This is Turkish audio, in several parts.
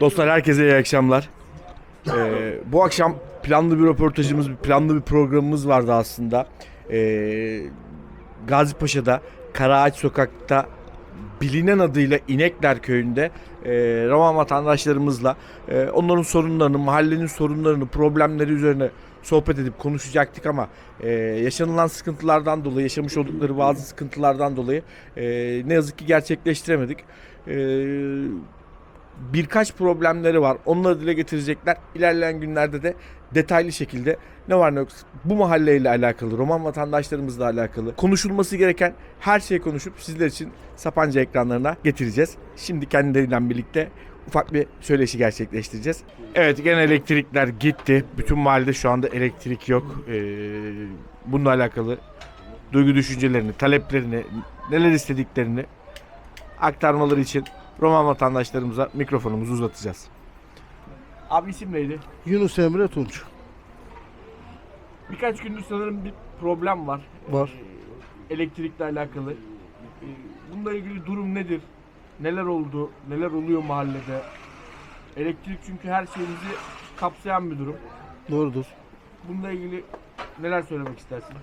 Dostlar herkese iyi akşamlar. Ee, bu akşam planlı bir röportajımız, planlı bir programımız vardı aslında. Ee, Gazipaşa'da Karaağaç Sokak'ta bilinen adıyla İnekler Köyü'nde e, Roman vatandaşlarımızla e, onların sorunlarını, mahallenin sorunlarını, problemleri üzerine sohbet edip konuşacaktık ama e, yaşanılan sıkıntılardan dolayı, yaşamış oldukları bazı sıkıntılardan dolayı e, ne yazık ki gerçekleştiremedik. E, birkaç problemleri var. Onları dile getirecekler. İlerleyen günlerde de detaylı şekilde ne var ne yok bu mahalleyle alakalı, Roman vatandaşlarımızla alakalı konuşulması gereken her şeyi konuşup sizler için Sapanca ekranlarına getireceğiz. Şimdi kendileriyle birlikte ufak bir söyleşi gerçekleştireceğiz. Evet gene elektrikler gitti. Bütün mahallede şu anda elektrik yok. Ee, bununla alakalı duygu düşüncelerini, taleplerini, neler istediklerini aktarmaları için Roman vatandaşlarımıza mikrofonumuzu uzatacağız. Abi isim neydi? Yunus Emre Tunç Birkaç gündür sanırım bir problem var. var. Ee, Elektrikle alakalı. Ee, Bununla ilgili durum nedir? Neler oldu? Neler oluyor mahallede? Elektrik çünkü her şeyimizi kapsayan bir durum. Doğrudur. Bununla ilgili neler söylemek istersin?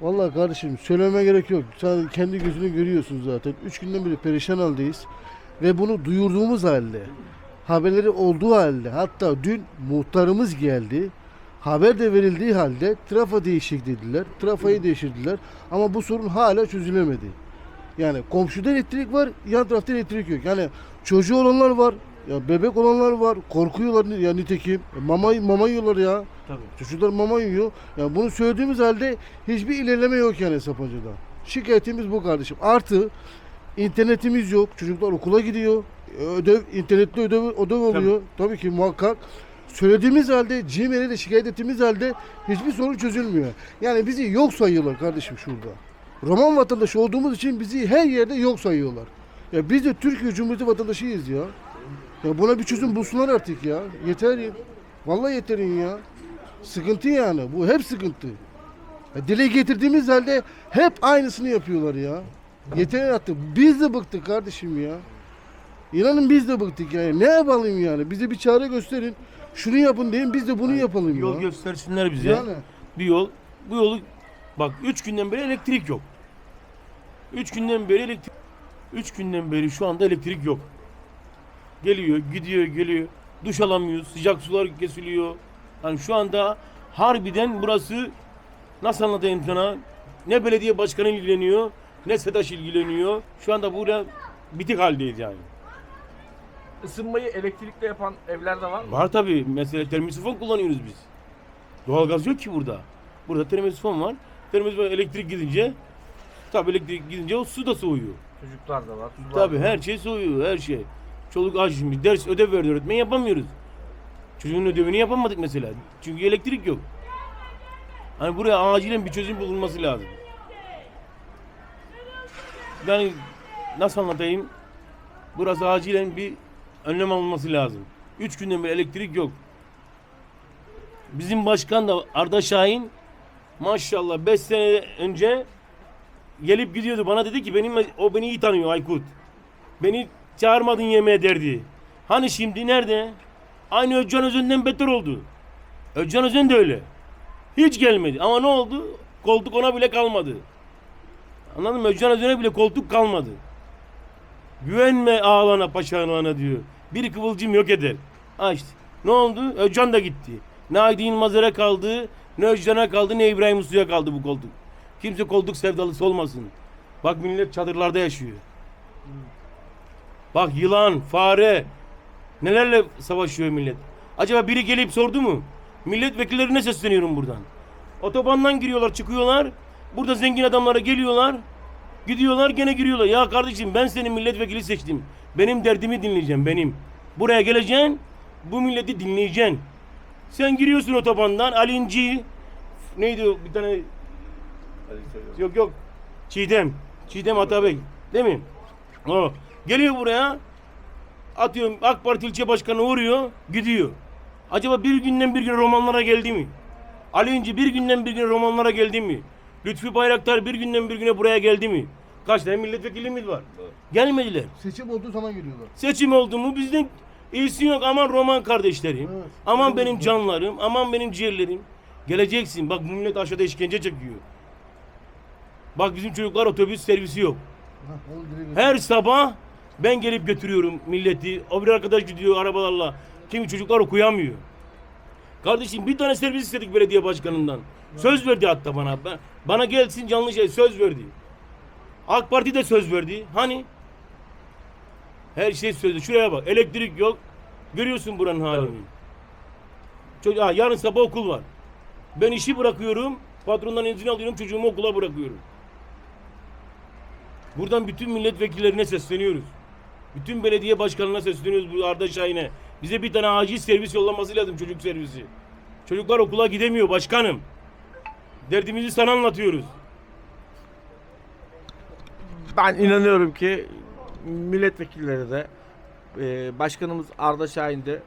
Vallahi kardeşim söyleme gerek yok. Sen kendi gözünü görüyorsun zaten. Üç günden beri perişan haldeyiz. Ve bunu duyurduğumuz halde, haberleri olduğu halde, hatta dün muhtarımız geldi. Haber de verildiği halde trafo değişik dediler. Trafoyu değiştirdiler. Ama bu sorun hala çözülemedi. Yani komşuda elektrik var, yan tarafta elektrik yok. Yani çocuğu olanlar var, ya bebek olanlar var, korkuyorlar ya nitekim. E, Mama, mama yiyorlar ya. Tabii. Çocuklar mama yiyor. Yani bunu söylediğimiz halde hiçbir ilerleme yok yani Sapanca'da. Şikayetimiz bu kardeşim. Artı internetimiz yok. Çocuklar okula gidiyor. Ödev, internetli ödev, ödev oluyor. Tabii. ki muhakkak. Söylediğimiz halde, Gmail'e de şikayet ettiğimiz halde hiçbir sorun çözülmüyor. Yani bizi yok sayıyorlar kardeşim şurada. Roman vatandaşı olduğumuz için bizi her yerde yok sayıyorlar. Ya biz de Türkiye Cumhuriyeti vatandaşıyız ya. Ya buna bir çözüm bulsunlar artık ya. Yeter ya. Vallahi yeterin ya. Sıkıntı yani. Bu hep sıkıntı. Ya dile getirdiğimiz halde hep aynısını yapıyorlar ya. Yeter artık. Biz de bıktık kardeşim ya. İnanın biz de bıktık yani. Ne yapalım yani? Bize bir çare gösterin. Şunu yapın deyin biz de bunu yapalım Yol ya. göstersinler bize. Yani Bir yol. Bu yolu bak 3 günden beri elektrik yok. 3 günden beri elektrik 3 günden beri şu anda elektrik yok. Geliyor, gidiyor, geliyor. Duş alamıyoruz. Sıcak sular kesiliyor. Yani şu anda harbiden burası nasıl anlatayım sana? Ne belediye başkanı ilgileniyor, ne SEDAŞ ilgileniyor. Şu anda burada bitik haldeyiz yani. Isınmayı elektrikle yapan evler de var mı? Var tabii. Mesela termosifon kullanıyoruz biz. Doğalgaz yok ki burada. Burada termosifon var. Termosifon elektrik gidince tabii elektrik gidince o su da soğuyor. Çocuklar da var. Tabii her şey soğuyor, her şey. Çoluk aç şimdi ders ödev verdi öğretmen yapamıyoruz. Çocuğun ödevini yapamadık mesela. Çünkü elektrik yok. Hani buraya acilen bir çözüm bulunması lazım. Yani nasıl anlatayım? Burası acilen bir önlem alınması lazım. Üç günden beri elektrik yok. Bizim başkan da Arda Şahin maşallah 5 sene önce gelip gidiyordu. Bana dedi ki benim o beni iyi tanıyor Aykut. Beni çağırmadın yemeğe derdi. Hani şimdi nerede? Aynı Özcan Özen'den beter oldu. Özcan Özen de öyle. Hiç gelmedi. Ama ne oldu? Koltuk ona bile kalmadı. Anladın mı? Özcan Özen'e bile koltuk kalmadı. Güvenme ağlana paşalarına diyor. Bir kıvılcım yok eder. Ha işte. Ne oldu? Özcan da gitti. Ne Aydın Yılmaz'a kaldı, ne Özcan'a kaldı, ne İbrahim Uslu'ya kaldı bu koltuk. Kimse koltuk sevdalısı olmasın. Bak millet çadırlarda yaşıyor. Bak yılan, fare nelerle savaşıyor millet. Acaba biri gelip sordu mu? Milletvekillerine sesleniyorum buradan. Otobandan giriyorlar, çıkıyorlar. Burada zengin adamlara geliyorlar. Gidiyorlar gene giriyorlar. Ya kardeşim ben seni milletvekili seçtim. Benim derdimi dinleyeceğim benim. Buraya geleceksin. Bu milleti dinleyeceksin. Sen giriyorsun otobandan Alinci neydi o bir tane yok yok Çiğdem Çiğdem Atabey değil mi? O geliyor buraya atıyorum AK Parti ilçe başkanı vuruyor gidiyor. Acaba bir günden bir gün romanlara geldi mi? Ali İnci bir günden bir güne romanlara geldi mi? Lütfi Bayraktar bir günden bir güne buraya geldi mi? Kaç tane milletvekilimiz var? Gelmediler. seçim olduğu zaman geliyorlar. Seçim oldu mu bizden İyisi yok aman roman kardeşlerim. Evet. Aman Evet. benim canlarım, aman benim ciğerlerim. Geleceksin. Bak bu millet aşağıda işkence çekiyor. Bak bizim çocuklar otobüs servisi yok. Her sabah ben gelip götürüyorum milleti. O bir arkadaş gidiyor arabalarla. Kimi çocuklar okuyamıyor. Kardeşim bir tane servis istedik belediye başkanından. Söz verdi hatta bana. Ben, bana gelsin canlı şey söz verdi. AK Parti de söz verdi. Hani? Her şey sözü. Şuraya bak. Elektrik yok. Görüyorsun buranın halini. Çocuk, ha, yarın sabah okul var. Ben işi bırakıyorum. Patrondan izin alıyorum. Çocuğumu okula bırakıyorum. Buradan bütün milletvekillerine sesleniyoruz. Bütün belediye başkanına sesleniyoruz bu Arda Şahin'e. Bize bir tane acil servis yollaması lazım çocuk servisi. Çocuklar okula gidemiyor başkanım. Derdimizi sana anlatıyoruz. Ben inanıyorum ki milletvekilleri de e, başkanımız Arda Şahin de e,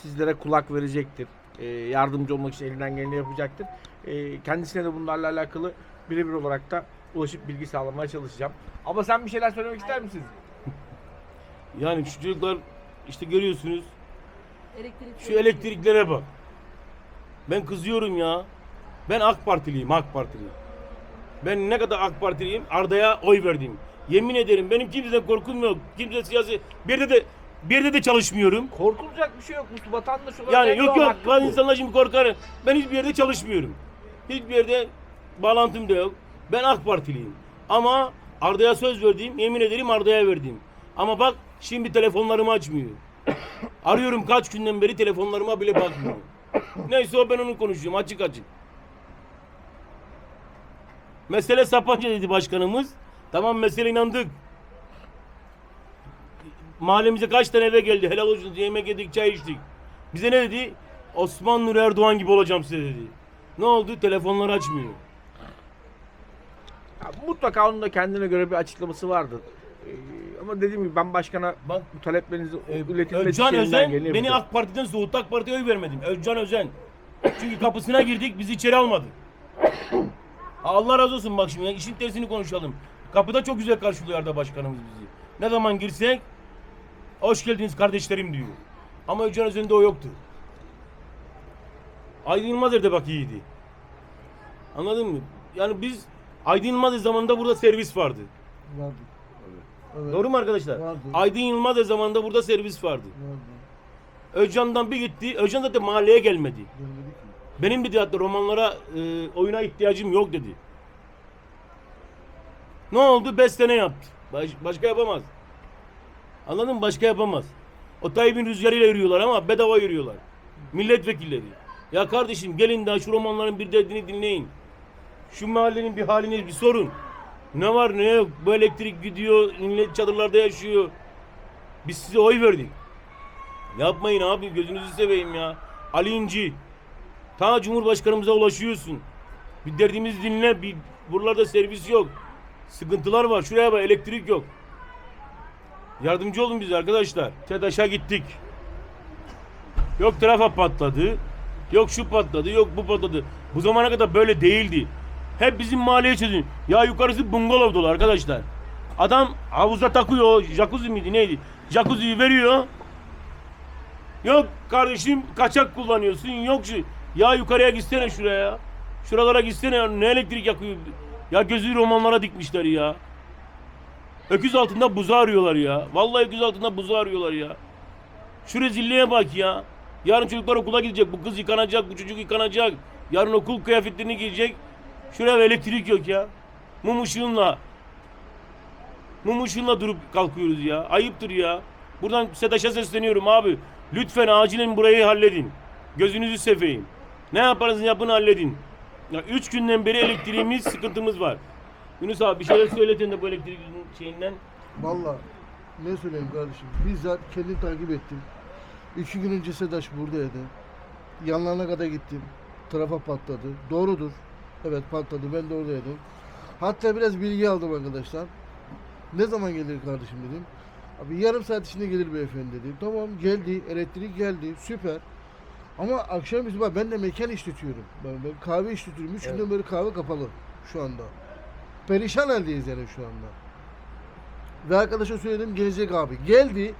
sizlere kulak verecektir. E, yardımcı olmak için elinden geleni yapacaktır. E, kendisine de bunlarla alakalı birebir olarak da ulaşıp bilgi sağlamaya çalışacağım. Ama sen bir şeyler söylemek ister misin? Yani şu çocuklar işte görüyorsunuz Elektrik şu elektriklere bak. Ben kızıyorum ya. Ben AK Partiliyim, AK Partiliyim. Ben ne kadar AK Partiliyim Arda'ya oy verdim. Yemin ederim benim kimseden korkum yok. Kimse siyasi bir yerde de bir yerde de çalışmıyorum. Korkulacak bir şey yok. Bu vatandaş olarak Yani yok yok bu. insanlar şimdi korkar. Ben hiçbir yerde çalışmıyorum. Hiçbir yerde bağlantım da yok. Ben AK Partiliyim. Ama Arda'ya söz verdiğim, yemin ederim Arda'ya verdim. Ama bak şimdi telefonlarımı açmıyor. Arıyorum kaç günden beri telefonlarıma bile bakmıyor. Neyse o ben onu konuşuyorum açık açık. Mesele Sapanca dedi başkanımız. Tamam mesele inandık. Mahallemize kaç tane eve geldi. Helal olsun yemek yedik, çay içtik. Bize ne dedi? Osman Nur Erdoğan gibi olacağım size dedi. Ne oldu? Telefonları açmıyor. Ya mutlaka onun da kendine göre bir açıklaması vardır. E, ama dediğim gibi ben başkana Bak bu taleplerinizi Ee, iletilmesi Özcan Özen beni yapacağım. AK Parti'den soğuttu. AK Parti'ye oy vermedim. Özcan Özen. Çünkü kapısına girdik bizi içeri almadı. Allah razı olsun bak şimdi işin tersini konuşalım. Kapıda çok güzel karşılıyor Arda Başkanımız bizi. Ne zaman girsek hoş geldiniz kardeşlerim diyor. Ama Özcan Özen'de o yoktu. Aydın Yılmazer de bak iyiydi. Anladın mı? Yani biz Aydın Yılmazer zamanında burada servis vardı. Vardı. Evet. Doğru mu arkadaşlar? Vardı. Aydın Yılmazer zamanında burada servis vardı. Vardı. Özcan'dan bir gitti. Özcan zaten mahalleye gelmedi. Benim dedi hatta romanlara, e, oyuna ihtiyacım yok dedi. Ne oldu? 5 sene yaptı. Baş- başka yapamaz. Anladın mı? Başka yapamaz. O Tayyip'in rüzgarıyla yürüyorlar ama bedava yürüyorlar. Milletvekilleri. Ya kardeşim gelin daha şu romanların bir derdini dinleyin. Şu mahallenin bir halini bir sorun. Ne var ne yok. Bu elektrik gidiyor. Millet çadırlarda yaşıyor. Biz size oy verdik. Yapmayın abi gözünüzü seveyim ya. Ali İnci. Ta Cumhurbaşkanımıza ulaşıyorsun. Bir derdimizi dinle. Bir, buralarda servis yok. Sıkıntılar var. Şuraya bak elektrik yok. Yardımcı olun bize arkadaşlar. TEDAŞ'a gittik. Yok trafa patladı. Yok şu patladı. Yok bu patladı. Bu zamana kadar böyle değildi. Hep bizim mahalleye çözün. Ya yukarısı bungalov arkadaşlar. Adam havuza takıyor. Jacuzzi miydi neydi? Jacuzziyi veriyor. Yok kardeşim kaçak kullanıyorsun. Yok şu. Ya yukarıya gitsene şuraya ya. Şuralara gitsene. Ne elektrik yakıyor. Ya gözü romanlara dikmişler ya. Öküz altında buzu arıyorlar ya. Vallahi öküz altında buzu arıyorlar ya. Şu rezilliğe bak ya. Yarın çocuklar okula gidecek. Bu kız yıkanacak, bu çocuk yıkanacak. Yarın okul kıyafetlerini giyecek. Şuraya elektrik yok ya. Mum ışığınla. Mum ışığınla durup kalkıyoruz ya. Ayıptır ya. Buradan SEDAŞ'a sesleniyorum abi. Lütfen acilen burayı halledin. Gözünüzü seveyim. Ne yaparsanız yapın halledin. Ya üç günden beri elektriğimiz sıkıntımız var. Yunus abi bir şeyler söyletin de bu elektrik şeyinden. Valla ne söyleyeyim kardeşim. Bizzat kendim takip ettim. İki gün önce Sedaş buradaydı. Yanlarına kadar gittim. Trafa patladı. Doğrudur. Evet patladı. Ben de oradaydım. Hatta biraz bilgi aldım arkadaşlar. Ne zaman gelir kardeşim dedim. Abi yarım saat içinde gelir beyefendi dedi. Tamam geldi. Elektrik geldi. Süper. Ama akşam biz bak ben de mekan işletiyorum. Ben, ben kahve işletiyorum. Üç günden beri kahve kapalı şu anda. Perişan haldeyiz yani şu anda. Ve arkadaşa söyledim gelecek abi. Geldi.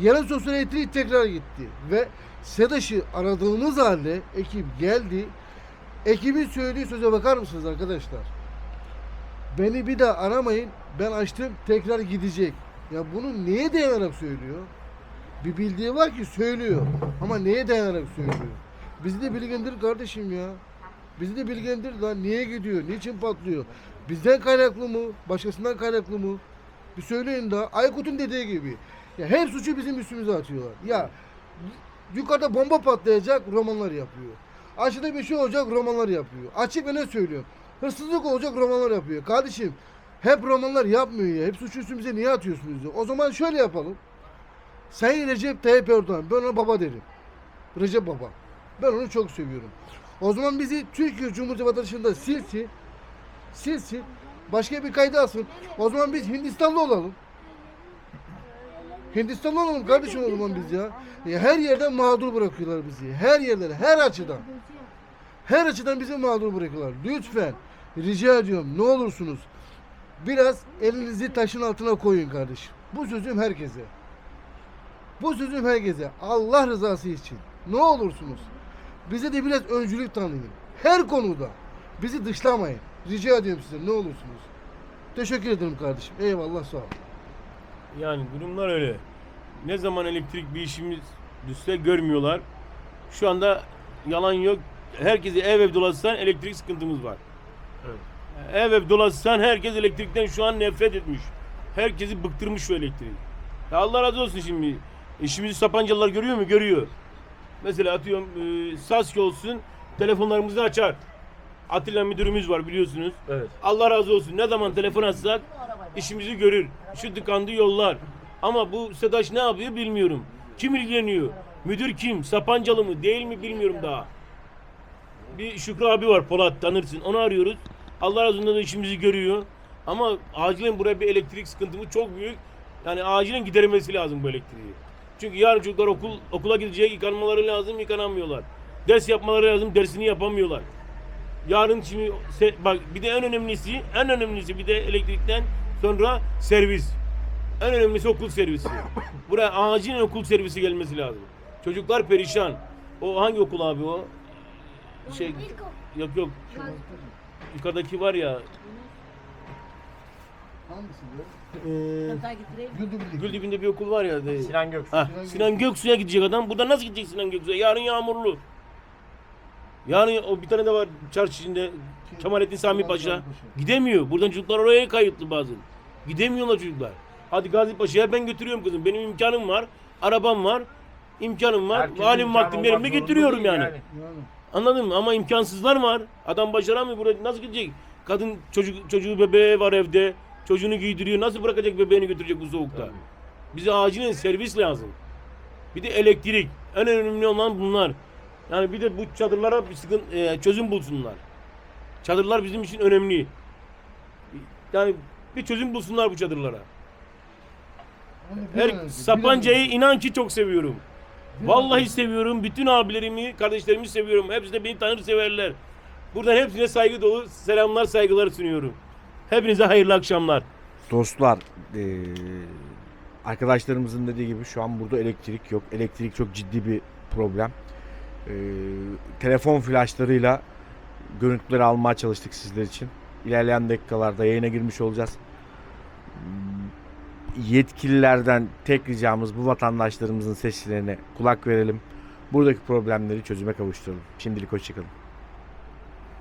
Yarın sosyal elektrik tekrar gitti. Ve SEDAŞ'ı aradığımız halde ekip geldi. Ekibin söylediği söze bakar mısınız arkadaşlar? Beni bir daha aramayın. Ben açtım tekrar gidecek. Ya bunu neye dayanarak söylüyor? Bir bildiği var ki söylüyor. Ama neye dayanarak söylüyor? Bizi de bilgilendir kardeşim ya. Bizi de bilgilendir lan. Niye gidiyor? Niçin patlıyor? Bizden kaynaklı mı? Başkasından kaynaklı mı? Bir söyleyin daha. Aykut'un dediği gibi. Ya her suçu bizim üstümüze atıyorlar. Ya yukarıda bomba patlayacak romanlar yapıyor. Aşağıda bir şey olacak romanlar yapıyor. Açık ve ne söylüyor? Hırsızlık olacak romanlar yapıyor. Kardeşim hep romanlar yapmıyor ya. Hep suçu üstümüze niye atıyorsunuz ya? O zaman şöyle yapalım. Sayın Recep Tayyip Erdoğan. Ben ona baba derim. Recep Baba. Ben onu çok seviyorum. O zaman bizi Türkiye Cumhuriyeti vatandaşında silsin. Silsin. Başka bir kayda alsın. O zaman biz Hindistanlı olalım. Hindistanlı olalım kardeşim o zaman biz ya. Her yerden mağdur bırakıyorlar bizi. Her yerlere, her açıdan. Her açıdan bizi mağdur bırakıyorlar. Lütfen rica ediyorum ne olursunuz biraz elinizi taşın altına koyun kardeşim. Bu sözüm herkese. Bu sözüm herkese. Allah rızası için. Ne olursunuz. Bize de biraz öncülük tanıyın. Her konuda. Bizi dışlamayın. Rica ediyorum size ne olursunuz. Teşekkür ederim kardeşim. Eyvallah sağ ol. Yani durumlar öyle. Ne zaman elektrik bir işimiz düşse görmüyorlar. Şu anda yalan yok. Herkesi ev ev dolaşsan elektrik sıkıntımız var. Ev ev dolaşsan herkes elektrikten şu an nefret etmiş. Herkesi bıktırmış şu elektriği. Ya Allah razı olsun şimdi. İşimizi Sapancalılar görüyor mu? Görüyor. Mesela atıyorum e, Sasya olsun telefonlarımızı açar. Atilla müdürümüz var biliyorsunuz. Evet. Allah razı olsun. Ne zaman telefon açsak işimizi görür. Şu tıkandı yollar. Ama bu SEDAŞ ne yapıyor bilmiyorum. Kim ilgileniyor? Müdür kim? Sapancalı mı? Değil mi bilmiyorum daha. Bir Şükrü abi var Polat tanırsın. Onu arıyoruz. Allah razı olsun işimizi görüyor. Ama acilen buraya bir elektrik sıkıntımız çok büyük. Yani acilen giderilmesi lazım bu elektriği. Çünkü yarın çocuklar okul okula gidecek yıkanmaları lazım yıkanamıyorlar. Ders yapmaları lazım dersini yapamıyorlar. Yarın şimdi bak bir de en önemlisi en önemlisi bir de elektrikten sonra servis. En önemlisi okul servisi. Buraya acilen okul servisi gelmesi lazım. Çocuklar perişan. O hangi okul abi o? Şey yok yok. Yukarıdaki var ya Hangisi. Güldübülük. Gül dibinde bir okul var ya. de- Sinan Göksu. Ha, Sinan Göksu'ya gidecek adam. Burada nasıl gidecek Sinan Göksu'ya? Yarın yağmurlu. Yarın o bir tane de var çarşı içinde Kemalettin Sami Paşa. Gidemiyor. Buradan çocuklar oraya kayıtlı bazen. Gidemiyorlar çocuklar. Hadi Gazi Paşa'ya ben götürüyorum kızım. Benim imkanım var. Arabam var. imkanım var. Herkesin Halim imkanı vaktim olmak yerimde zorunda getiriyorum değil yani. Yani. Anladın mı? Ama imkansızlar var. Adam başaramıyor. Buraya nasıl gidecek? Kadın çocuk çocuğu bebeği var evde. Çocuğunu giydiriyor. Nasıl bırakacak bebeğini götürecek bu soğukta? Bize acilen servis lazım. Bir de elektrik. En önemli olan bunlar. Yani bir de bu çadırlara bir sıkıntı, e, çözüm bulsunlar. Çadırlar bizim için önemli. Yani bir çözüm bulsunlar bu çadırlara. Her Sapanca'yı inan ki çok seviyorum. Vallahi seviyorum. Bütün abilerimi, kardeşlerimi seviyorum. Hepsi de beni tanır severler. Buradan hepsine saygı dolu selamlar, saygılar sunuyorum. Hepinize hayırlı akşamlar. Dostlar, eee, arkadaşlarımızın dediği gibi şu an burada elektrik yok. Elektrik çok ciddi bir problem. Eee, telefon flaşlarıyla görüntüleri almaya çalıştık sizler için. İlerleyen dakikalarda yayına girmiş olacağız. Yetkililerden tek ricamız bu vatandaşlarımızın seslerine kulak verelim. Buradaki problemleri çözüme kavuşturalım. Şimdilik hoşçakalın.